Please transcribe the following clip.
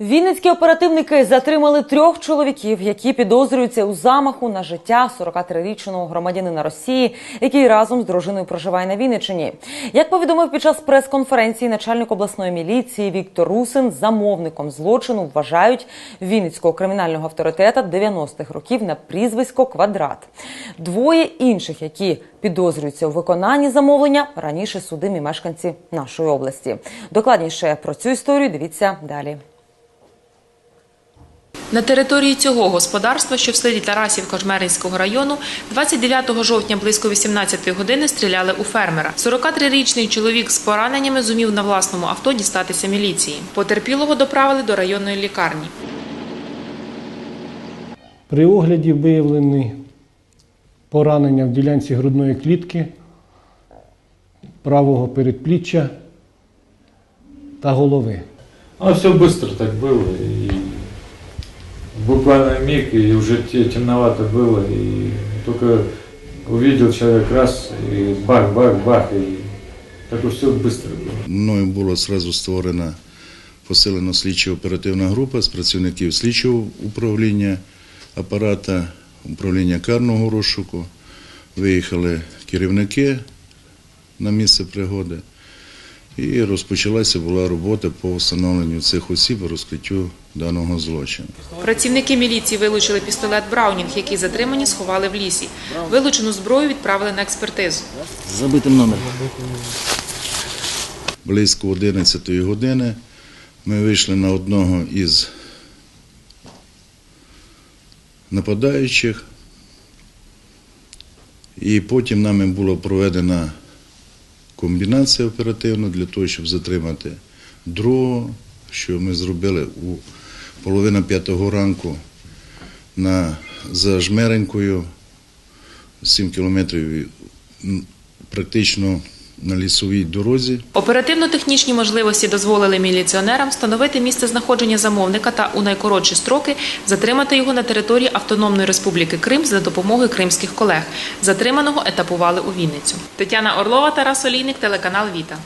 Вінницькі оперативники затримали трьох чоловіків, які підозрюються у замаху на життя 43-річного громадянина Росії, який разом з дружиною проживає на Вінниччині. Як повідомив під час прес-конференції начальник обласної міліції Віктор Русин, замовником злочину вважають Вінницького кримінального авторитета 90-х років на прізвисько Квадрат. Двоє інших, які підозрюються у виконанні замовлення, раніше судимі мешканці нашої області. Докладніше про цю історію дивіться далі. На території цього господарства, що в селі Тарасівка Жмеринського району, 29 жовтня близько 18 години стріляли у фермера. 43-річний чоловік з пораненнями зумів на власному авто дістатися міліції. Потерпілого доправили до районної лікарні. При огляді виявлені поранення в ділянці грудної клітки, правого передпліччя та голови. А все быстро так было, и буквально миг, и уже те- темновато было, и только увидел человек раз, и бах-бах-бах, и так все быстро было. Мною була зразу створена посилена слідчо-оперативна група з працівників слідчого управління апарата, управління карного розшуку. Виїхали керівники на місце пригоди. І розпочалася була робота по встановленню цих осіб і розкриттю даного злочину. Працівники міліції вилучили пістолет Браунінг, який затримані сховали в лісі. Вилучену зброю відправили на експертизу. Забитим номер. Близько 11 години ми вийшли на одного із нападаючих, і потім нами була проведена комбінація оперативна для того, щоб затримати. Другого, що ми зробили у половина п'ятого ранку на, за Жмеренькою, 7 кілометрів практично на лісовій дорозі. Оперативно-технічні можливості дозволили міліціонерам встановити місце знаходження замовника та у найкоротші строки затримати його на території Автономної Республіки Крим за допомогою кримських колег. Затриманого етапували у Вінницю. Тетяна Орлова, Тарас Олійник, телеканал Віта.